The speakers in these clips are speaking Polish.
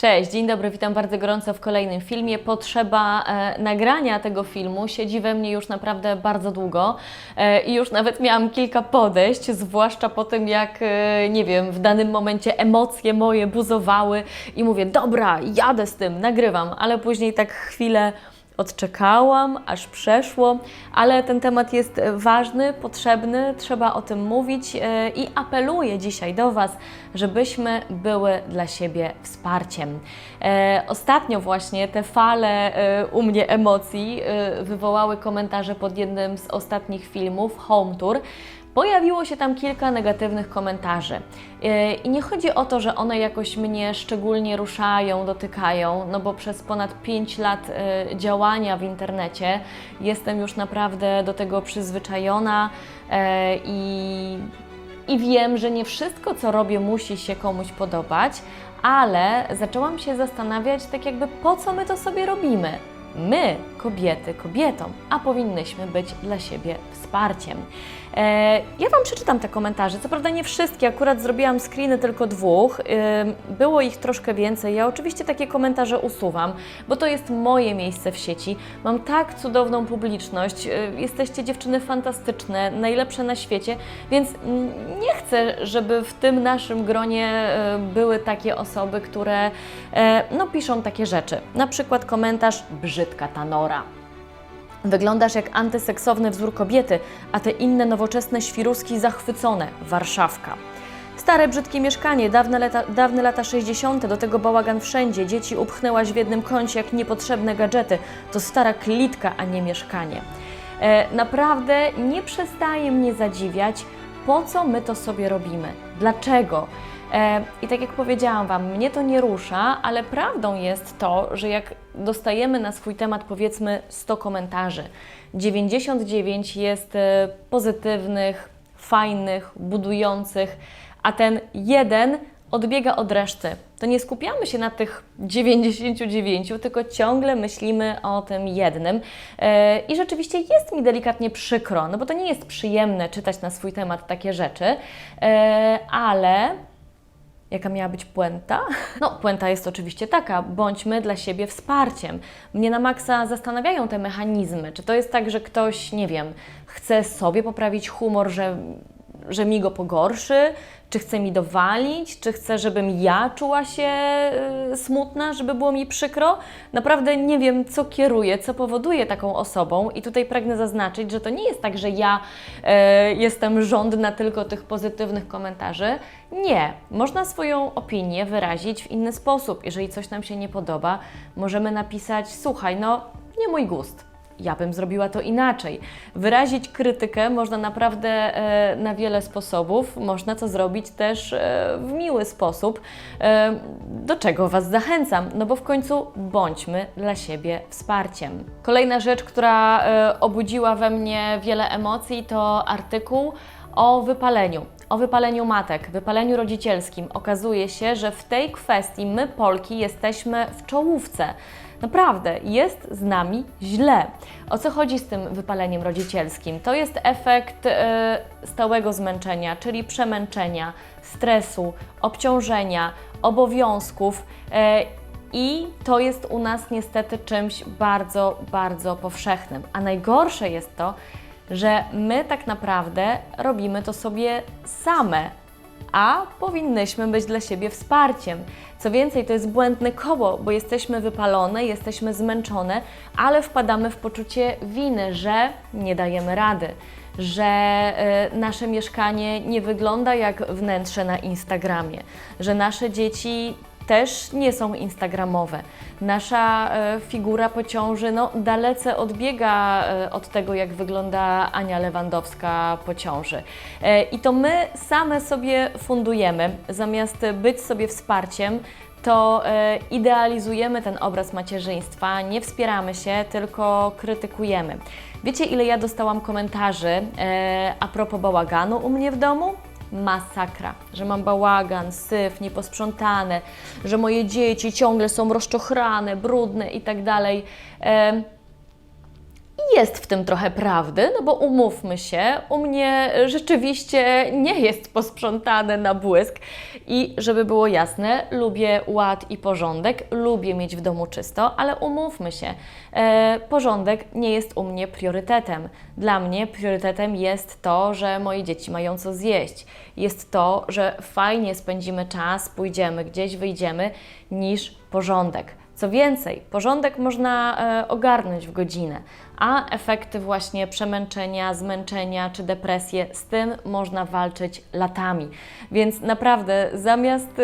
Cześć, dzień dobry, witam bardzo gorąco w kolejnym filmie. Potrzeba e, nagrania tego filmu siedzi we mnie już naprawdę bardzo długo e, i już nawet miałam kilka podejść, zwłaszcza po tym, jak, e, nie wiem, w danym momencie emocje moje buzowały i mówię, dobra, jadę z tym, nagrywam, ale później tak chwilę odczekałam, aż przeszło, ale ten temat jest ważny, potrzebny, trzeba o tym mówić e, i apeluję dzisiaj do Was, żebyśmy były dla siebie wsparciem. E, Ostatnio właśnie te fale e, u mnie emocji wywołały komentarze pod jednym z ostatnich filmów, Home Tour. Pojawiło się tam kilka negatywnych komentarzy. Yy, I nie chodzi o to, że one jakoś mnie szczególnie ruszają, dotykają, no bo przez ponad 5 lat yy, działania w internecie jestem już naprawdę do tego przyzwyczajona yy, i, i wiem, że nie wszystko, co robię, musi się komuś podobać, ale zaczęłam się zastanawiać, tak jakby po co my to sobie robimy. My, kobiety, kobietom, a powinnyśmy być dla siebie wsparciem. E, ja Wam przeczytam te komentarze. Co prawda nie wszystkie, akurat zrobiłam screeny tylko dwóch. E, było ich troszkę więcej. Ja oczywiście takie komentarze usuwam, bo to jest moje miejsce w sieci. Mam tak cudowną publiczność. E, jesteście dziewczyny fantastyczne, najlepsze na świecie, więc nie chcę, żeby w tym naszym gronie były takie osoby, które no, piszą takie rzeczy. Na przykład komentarz brzydka ta Nora. Wyglądasz jak antyseksowny wzór kobiety, a te inne nowoczesne świruski zachwycone. Warszawka. Stare, brzydkie mieszkanie, dawne lata, dawne lata 60., do tego bałagan wszędzie, dzieci upchnęłaś w jednym kącie jak niepotrzebne gadżety. To stara klitka, a nie mieszkanie. E, naprawdę nie przestaje mnie zadziwiać, po co my to sobie robimy, dlaczego. E, I tak jak powiedziałam Wam, mnie to nie rusza, ale prawdą jest to, że jak dostajemy na swój temat powiedzmy 100 komentarzy, 99 jest e, pozytywnych, fajnych, budujących, a ten jeden odbiega od reszty. To nie skupiamy się na tych 99, tylko ciągle myślimy o tym jednym. E, I rzeczywiście jest mi delikatnie przykro, no bo to nie jest przyjemne czytać na swój temat takie rzeczy, e, ale Jaka miała być puenta? No, puenta jest oczywiście taka, bądźmy dla siebie wsparciem. Mnie na maksa zastanawiają te mechanizmy. Czy to jest tak, że ktoś, nie wiem, chce sobie poprawić humor, że, że mi go pogorszy? Czy chce mi dowalić? Czy chce, żebym ja czuła się y, smutna, żeby było mi przykro? Naprawdę nie wiem, co kieruje, co powoduje taką osobą, i tutaj pragnę zaznaczyć, że to nie jest tak, że ja e, jestem żądna tylko tych pozytywnych komentarzy. Nie, można swoją opinię wyrazić w inny sposób. Jeżeli coś nam się nie podoba, możemy napisać: Słuchaj, no nie mój gust. Ja bym zrobiła to inaczej. Wyrazić krytykę można naprawdę e, na wiele sposobów. Można to zrobić też e, w miły sposób, e, do czego Was zachęcam, no bo w końcu bądźmy dla siebie wsparciem. Kolejna rzecz, która obudziła we mnie wiele emocji, to artykuł o wypaleniu o wypaleniu matek, wypaleniu rodzicielskim. Okazuje się, że w tej kwestii my, Polki, jesteśmy w czołówce. Naprawdę, jest z nami źle. O co chodzi z tym wypaleniem rodzicielskim? To jest efekt e, stałego zmęczenia, czyli przemęczenia, stresu, obciążenia, obowiązków. e, i to jest u nas niestety czymś bardzo, bardzo powszechnym. A najgorsze jest to, że my tak naprawdę robimy to sobie same, a powinnyśmy być dla siebie wsparciem. Co więcej, to jest błędne koło, bo jesteśmy wypalone, jesteśmy zmęczone, ale wpadamy w poczucie winy, że nie dajemy rady, że e, nasze mieszkanie nie wygląda jak wnętrze na Instagramie, że nasze dzieci też nie są instagramowe. Nasza e, figura po ciąży no, dalece odbiega e, od tego, jak wygląda Ania Lewandowska po ciąży. E, I to my same sobie fundujemy, zamiast być sobie wsparciem, to idealizujemy ten obraz macierzyństwa, nie wspieramy się, tylko krytykujemy. Wiecie, ile ja dostałam komentarzy a propos bałaganu u mnie w domu? Masakra, że mam bałagan, syf, nieposprzątane, że moje dzieci ciągle są rozczochrane, brudne i tak dalej. Em, Jest w tym trochę prawdy, no bo umówmy się, u mnie rzeczywiście nie jest posprzątane na błysk i żeby było jasne, lubię ład i porządek, lubię mieć w domu czysto, ale umówmy się, e, porządek nie jest u mnie priorytetem. Dla mnie priorytetem jest to, że moje dzieci mają co zjeść. Jest to, że fajnie spędzimy czas, pójdziemy gdzieś, wyjdziemy, niż porządek. Co więcej, porządek można e, ogarnąć w godzinę, a efekty właśnie przemęczenia, zmęczenia czy depresję, z tym można walczyć latami. Więc naprawdę zamiast e,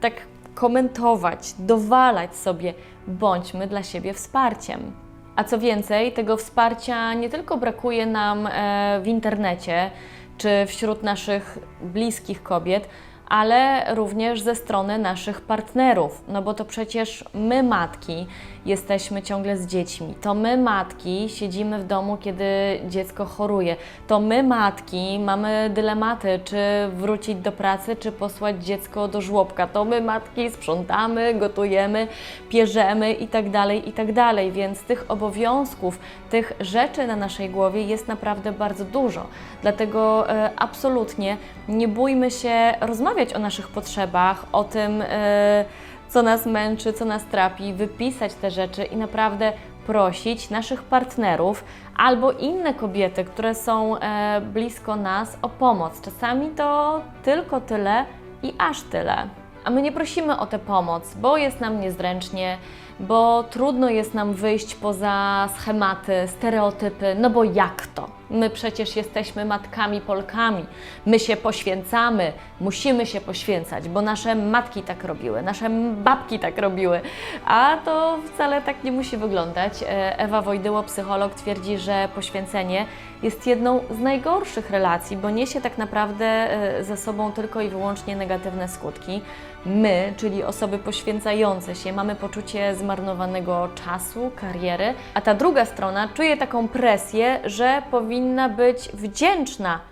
tak komentować, dowalać sobie, bądźmy dla siebie wsparciem. A co więcej, tego wsparcia nie tylko brakuje nam e, w internecie czy wśród naszych bliskich kobiet, ale również ze strony naszych partnerów. No bo to przecież my, matki, jesteśmy ciągle z dziećmi. To my, matki, siedzimy w domu, kiedy dziecko choruje. To my, matki, mamy dylematy, czy wrócić do pracy, czy posłać dziecko do żłobka. To my, matki, sprzątamy, gotujemy, pierzemy i tak dalej, i tak. Więc tych obowiązków, tych rzeczy na naszej głowie jest naprawdę bardzo dużo. Dlatego e, absolutnie nie bójmy się rozmawiać o naszych potrzebach, o tym, e, co nas męczy, co nas trapi, wypisać te rzeczy i naprawdę prosić naszych partnerów albo inne kobiety, które są e, blisko nas o pomoc. Czasami to tylko tyle i aż tyle. A my nie prosimy o tę pomoc, bo jest nam niezręcznie, bo trudno jest nam wyjść poza schematy, stereotypy, no bo jak to? My przecież jesteśmy matkami Polkami, my się poświęcamy, musimy się poświęcać, bo nasze matki tak robiły, nasze babki tak robiły, a to wcale tak nie musi wyglądać. E, Ewa Wojdyło, psycholog, twierdzi, że poświęcenie jest jedną z najgorszych relacji, bo niesie tak naprawdę e, ze sobą tylko i wyłącznie negatywne skutki. My, czyli osoby poświęcające się, mamy poczucie zmarnowanego czasu, kariery, a ta druga strona czuje taką presję, że powinna być wdzięczna.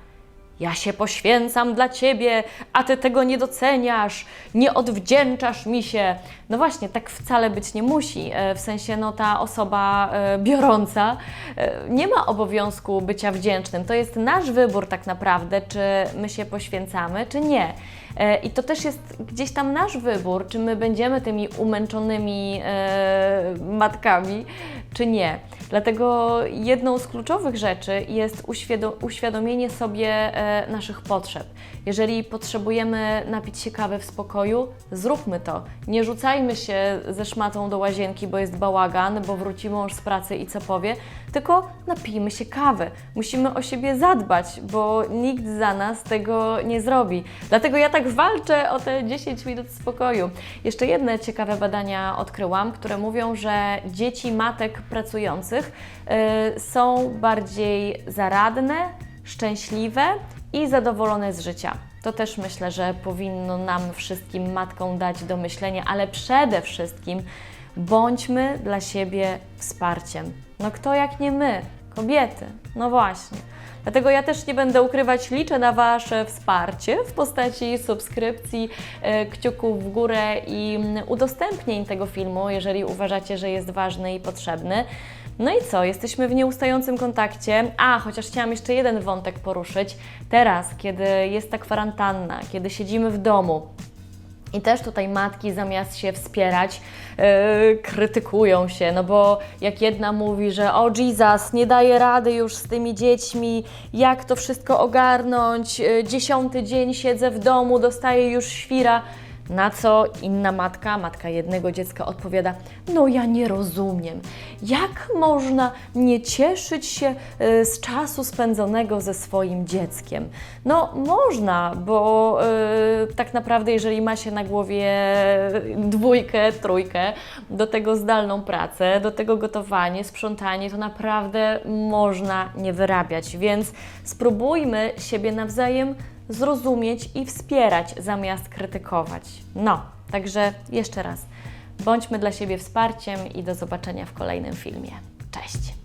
Ja się poświęcam dla ciebie, a ty tego nie doceniasz, nie odwdzięczasz mi się. No właśnie, tak wcale być nie musi. E, W sensie, no ta osoba e, biorąca e, nie ma obowiązku bycia wdzięcznym. To jest nasz wybór tak naprawdę, czy my się poświęcamy, czy nie. I to też jest gdzieś tam nasz wybór, czy my będziemy tymi umęczonymi matkami, czy nie. Dlatego jedną z kluczowych rzeczy jest uświado- uświadomienie sobie e, naszych potrzeb. Jeżeli potrzebujemy napić się kawy w spokoju, zróbmy to. Nie rzucajmy się ze szmatą do łazienki, bo jest bałagan, bo wróci mąż z pracy i co powie, tylko napijmy się kawy. Musimy o siebie zadbać, bo nikt za nas tego nie zrobi. Dlatego ja tak walczę o te 10 minut spokoju. Jeszcze jedne ciekawe badania odkryłam, które mówią, że dzieci matek pracujących y, są bardziej zaradne, szczęśliwe i zadowolone z życia. To też myślę, że powinno nam wszystkim matkom dać do myślenia, ale przede wszystkim bądźmy dla siebie wsparciem. No kto jak nie my, kobiety? No właśnie. Dlatego ja też nie będę ukrywać, liczę na Wasze wsparcie w postaci subskrypcji, e, kciuków w górę i mm, udostępnień tego filmu, jeżeli uważacie, że jest ważny i potrzebny. No i co? Jesteśmy w nieustającym kontakcie. A, chociaż chciałam jeszcze jeden wątek poruszyć. Teraz, kiedy jest ta kwarantanna, kiedy siedzimy w domu, i też tutaj matki zamiast się wspierać, yy, krytykują się, no bo jak jedna mówi, że o Jesus, nie daje rady już z tymi dziećmi, jak to wszystko ogarnąć, yy, dziesiąty dzień siedzę w domu, dostaję już świra. Na co inna matka, matka jednego dziecka odpowiada: No, ja nie rozumiem, jak można nie cieszyć się y, z czasu spędzonego ze swoim dzieckiem? No, można, bo y, tak naprawdę, jeżeli ma się na głowie dwójkę, trójkę, do tego zdalną pracę, do tego gotowanie, sprzątanie, to naprawdę można nie wyrabiać. Więc spróbujmy siebie nawzajem zrozumieć i wspierać zamiast krytykować. No, także jeszcze raz, bądźmy dla siebie wsparciem i do zobaczenia w kolejnym filmie. Cześć!